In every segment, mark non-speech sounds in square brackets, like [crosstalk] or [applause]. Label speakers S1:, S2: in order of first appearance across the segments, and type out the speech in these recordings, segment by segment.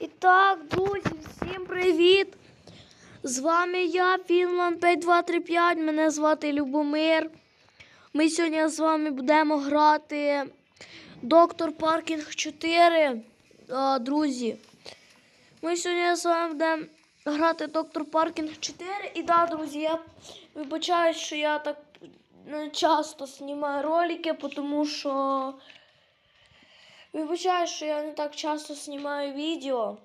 S1: І так, друзі, всім привіт! З вами я, Фінланд 5235. Мене звати Любомир. Ми сьогодні з вами будемо грати Доктор Паркінг 4. А, друзі. Ми сьогодні з вами будемо грати Доктор Паркінг 4. І так, друзі, я вибачаю, що я так не часто знімаю ролики, тому що. Вибачаю, що я не так часто знімаю відео,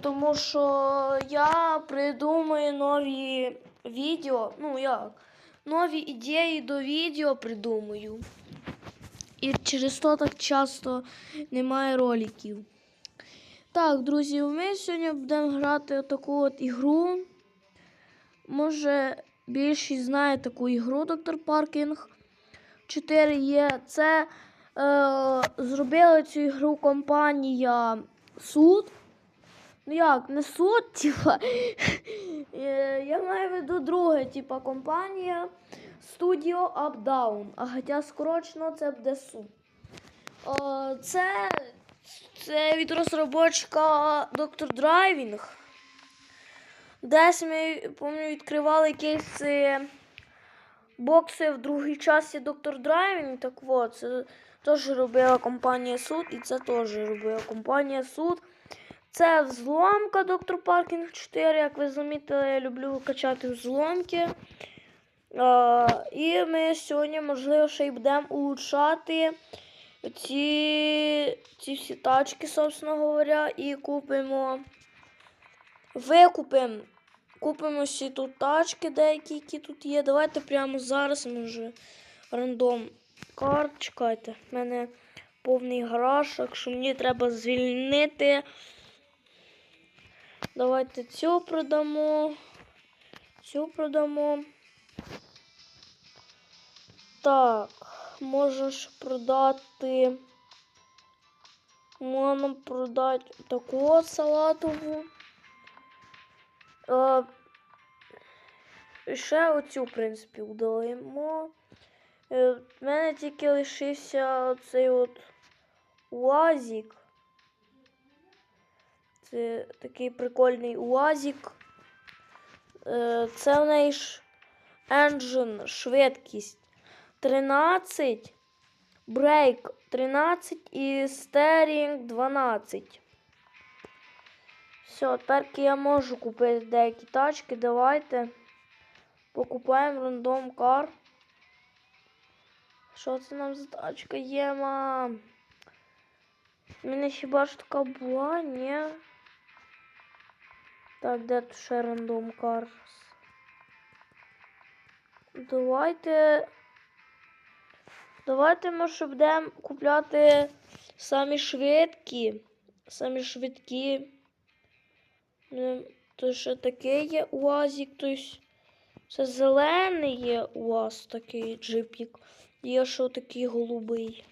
S1: тому що я придумую нові відео. Ну як? Нові ідеї до відео придумую. І через то так часто немає роликів. Так, друзі, ми сьогодні будемо грати таку от ігру. Може, більшість знає таку ігру Доктор Паркінг 4 є. Це е, зробила цю ігру компанія Суд. Ну як, не суд, [laughs] типа. Е, Я маю в виду друге, типа, компанія Studio Up Down. А хоча скорочено це буде суд. Е, Це, це від розробочка Доктор Драйвінг. Десь ми, пам'ятаю, відкривали якісь бокси в другій часті Доктор Драйвінг. Так от, це теж робила компанія Суд, і це теж робила компанія Суд. Це взломка Доктор Паркінг 4. Як ви замітили, я люблю качати взломки. А, і ми сьогодні, можливо, ще й будемо улучшати ці, ці всі тачки, собственно говоря, і купимо. Викупимо. Купимо всі тут тачки, деякі, які тут є. Давайте прямо зараз може рандом карт. Чекайте, в мене повний гараж, якщо мені треба звільнити. Давайте цю продамо. Цю продамо. Так, можеш продати. Можна продати таку салатову. Е, і ще оцю, в принципі, удалимо. Е, в мене тільки лишився цей от УАЗик. Це такий прикольний УАЗик. Е, Це в неї ж engine, швидкість 13, брейк 13 і стерінг 12. Все, тепер я можу купити деякі тачки. Давайте покупаємо рандом кар. Що це нам за тачка є, мам? У мене хіба ж така була, ні? Так, де тут ще рандом карс? Давайте. Давайте, може, будемо купляти самі швидкі. Самі швидкі. Ну, То ще таке є УАЗик, тобто це зелений є УАЗ такий джипік. Є ще такий голубий.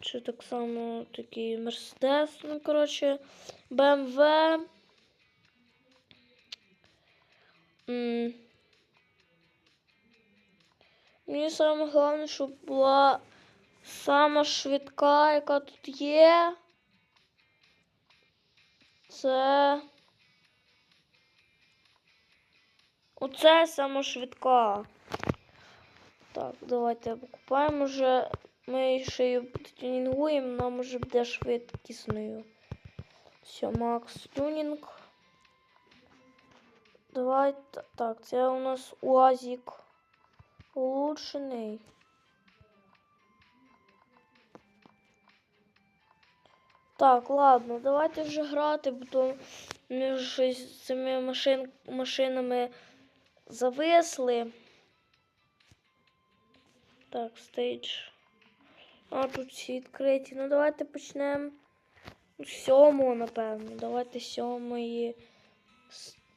S1: Чи так само такий Мерседес, ну, коротше, БМВ. Мені саме головне, щоб була сама швидка, яка тут є. Це. Оце сама швидка. Так, давайте покупаємо вже. Ми ще її тюнінгуємо, нам вже буде швидкісною. Все, Макс тюнінг. Давайте. Так, це у нас УАЗик улучшений. Так, ладно, давайте вже грати, бо ми вже з цими машин, машинами зависли. Так, стейдж. А, тут всі відкриті. Ну, давайте почнемо з сьомого, напевно. Давайте з сьомої.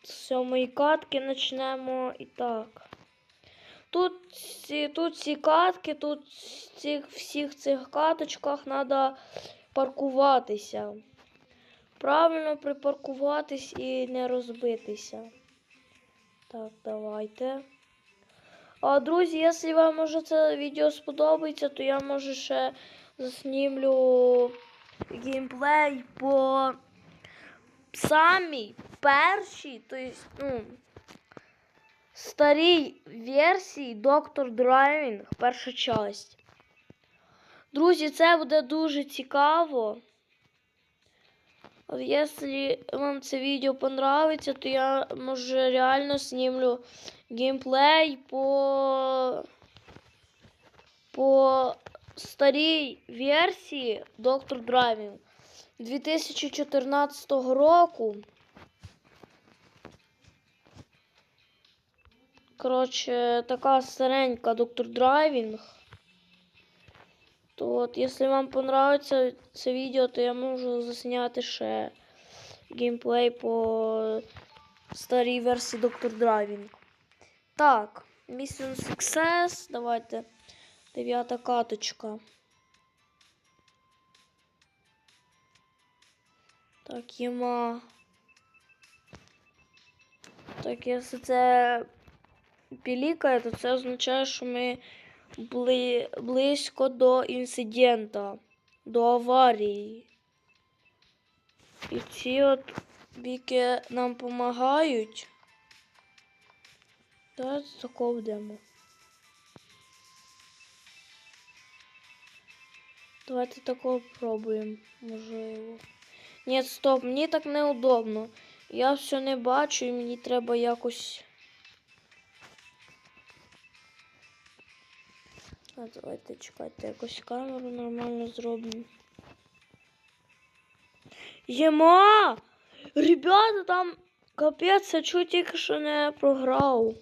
S1: З сьомої катки почнемо і так. Тут тут ці катки, тут в цих, всіх цих каточках треба паркуватися. Правильно припаркуватись і не розбитися. Так, давайте. А, друзі, якщо вам може це відео сподобається, то я може ще заснімлю геймплей по самій першій, тобто, ну, старій версії Доктор Драйвінг, перша часть. Друзі, це буде дуже цікаво. От Якщо вам це відео понравиться, то я може реально знімлю геймплей по, по старій версії Доктор Драйвінг 2014 року. Коротше, така старенька Доктор Драйвінг. То от, якщо вам понравиться це відео, то я можу засняти ще геймплей по старій версії Доктор Драйвінг. Так, Mission Success. Давайте. Дев'ята каточка. Так, єма. Так, якщо це пілікає, то це означає, що ми бли, близько до інцидента, до аварії. І ці от біки нам допомагають. Давайте такого вдемо. Давайте такого пробуємо, можливо. Ні, стоп, мені так неудобно. Я все не бачу і мені треба якось. А давайте чекайте, якось камеру нормально зробимо. Єма! Ребята, там капець, я чуть тільки що не програв.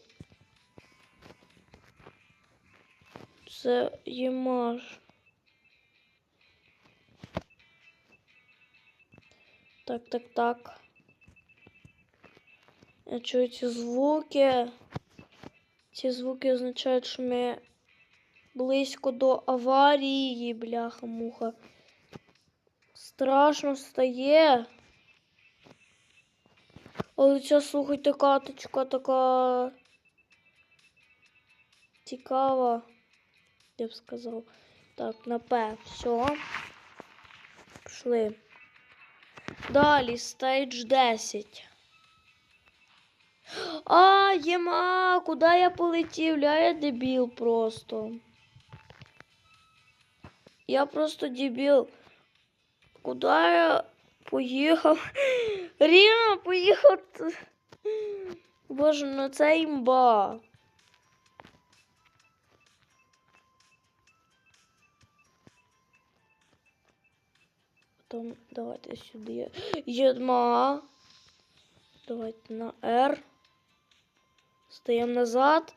S1: Це ємаш. Так, так, так. Я чую ці звуки. Ці звуки означають, що ми близько до аварії, бляха-муха. Страшно стає. Але ця, слухайте, каточка така цікава, я б сказав. Так, на П. Все. Пішли. Далі, стейдж 10. А, єма, куди я полетів? Ля, я дебіл просто. Я просто дебіл. Куди я поїхав? [laughs] Рівно поїхав. Боже, ну це імба. Потім давайте сюди. Єдма. Давайте на R. Стаємо назад.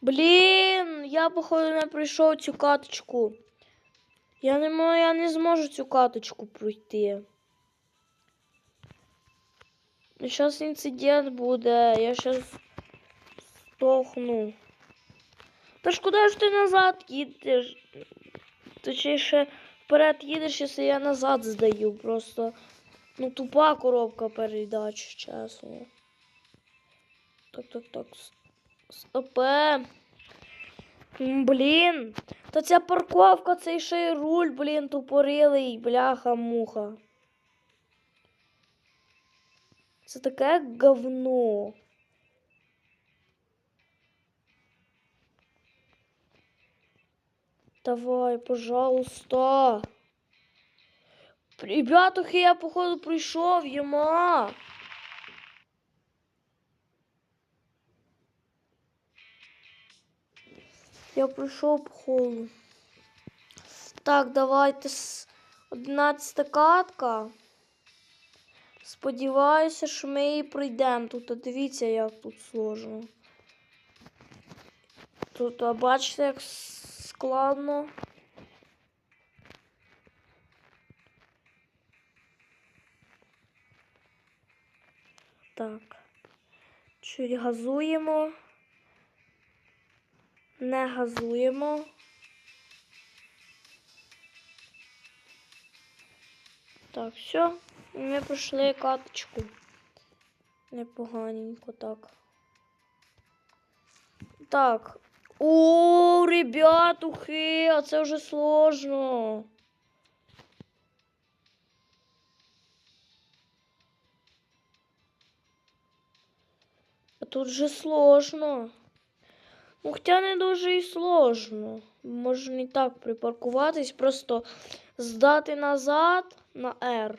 S1: Блін, я, походу, не пройшов цю каточку. Я не, мо- я не зможу цю каточку пройти. Зараз інцидент буде. Я зараз стохну. Та ж куди ж ти назад їдеш? Точніше, вперед їдеш, якщо я назад здаю. Просто ну тупа коробка передач, чесно. Так, так, так. Стопе. Блін. Та ця парковка, цей ще й руль, блін, тупорилий, бляха-муха. Це таке говно. Давай, пожалуйста. Ребятухи, я походу прийшов, єма. Я прийшов походу. Так, давайте с 11 катка. Сподіваюся, що ми її пройдемо. Тут а дивіться, як тут сложно. Тут, а бачите, як складно. Так. Чуть газуємо. Не газуємо. Так, все. І ми пройшли каточку. Непоганенько так. Так. О, ребятухи, а це вже сложно. А тут же сложно. Ну, хоча не дуже і сложно. Можна і так припаркуватись, просто здати назад на R.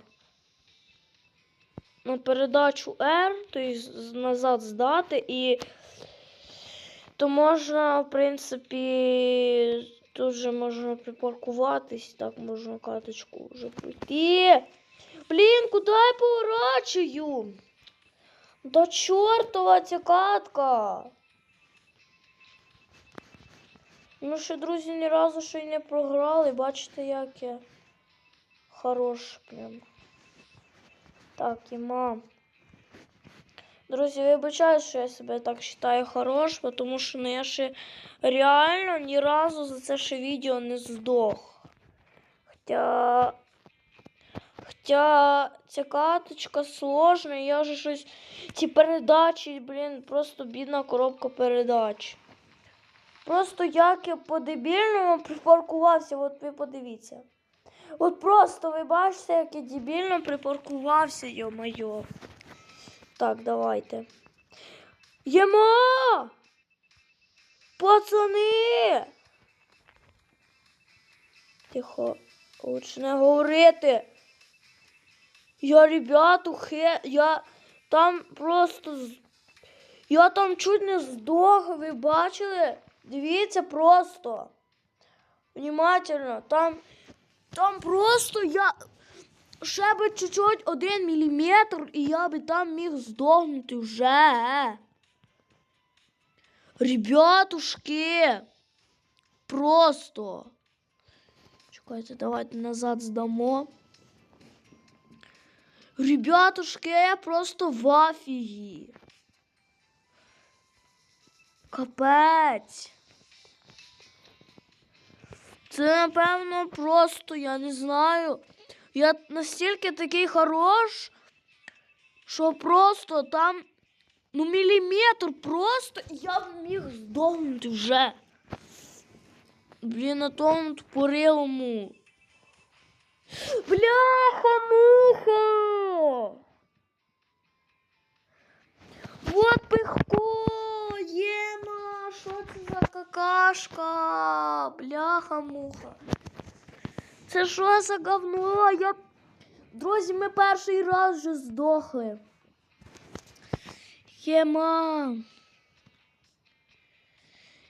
S1: На передачу R, тобто назад здати і то можна, в принципі, тут же можна припаркуватись, так можна каточку вже пройти. Блін, куди я поворачую? Да чортова ця катка. Ну ще, друзі, ні разу ще й не програли. Бачите, як я хорош прям. Так, і мам. Друзі, вибачаю, що я себе так вважаю хорош, тому що ну, я ще реально ні разу за це ще відео не здох. Хоча. Хоча ця каточка сложна, я вже щось. Ці передачі, блін, просто бідна коробка передач. Просто як я по-дебільному припаркувався, от ви подивіться. От просто ви бачите, як я дебільно припаркувався, йо-моє. Так, давайте. Єма! Пацани! Тихо, лучше не говорити. Я, ребяту, хе, я там просто. Я там чуть не здох, ви бачили? Дивіться просто. Внимательно, там. Там просто я. Ще би чуть-чуть один міліметр, і я би там міг здохнути вже. Ребятушки. Просто. Чекайте, давайте назад здамо. Ребятушки, я просто в афігі. Капець. Це, напевно, просто, я не знаю. Я настільки такий хорош, що просто там, ну, міліметр просто, і я б міг здохнути вже. Блін, на тому тупорилому. Бляха-муха! Вот пихко! Єма! Що це за какашка? Бляха-муха. Це що за говно? Я... Друзі, ми перший раз вже здохли. Єма.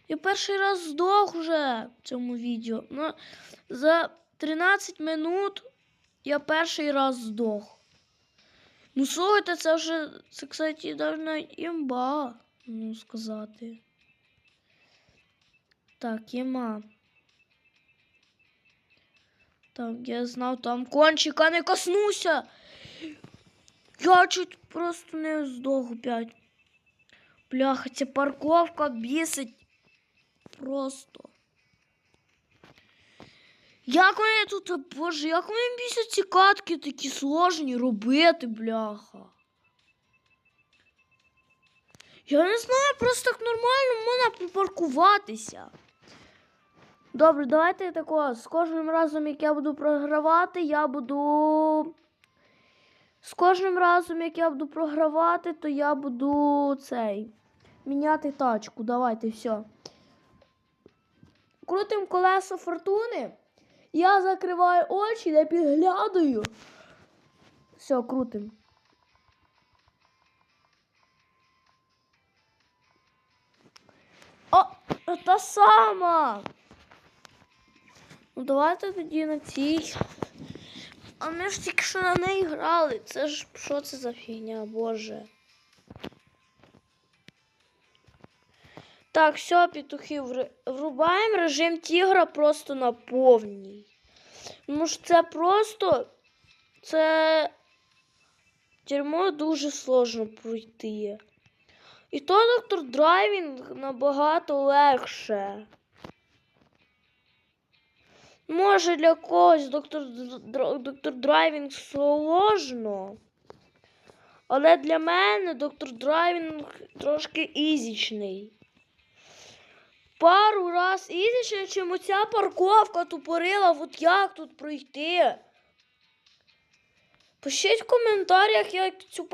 S1: Я перший раз здох вже в цьому відео. Ну, за 13 минут я перший раз здох. Ну, слухайте, це вже, це, кстати, навіть імба, ну сказати. Так, єма. Так, я знав, там кончика не коснуся. Я чуть просто не здох опять. Бляха, ця парковка бісить. Просто. Як вони тут, боже, як вони бісять ці катки такі сложні робити, бляха. Я не знаю, просто так нормально можна припаркуватися. Добре, давайте тако. З кожним разом, як я буду програвати, я буду. З кожним разом, як я буду програвати, то я буду цей. Міняти тачку. Давайте, все. Крутим колесо фортуни. Я закриваю очі, не підглядаю. Все, крутим. О, та сама. Ну давайте тоді на цій. А ми ж тільки що на неї грали. Це ж що це за фігня, боже. Так, все, петухи, врубаємо режим тігра просто на повній. Ну ж це просто. Це тюрму дуже сложно пройти. І то доктор драйвінг набагато легше. Може для когось доктор, доктор драйвінг сложно. Але для мене доктор драйвінг трошки ізічний. Пару раз ізічний, чим оця парковка тупорила, от як тут пройти. Пишіть в коментарях, як цю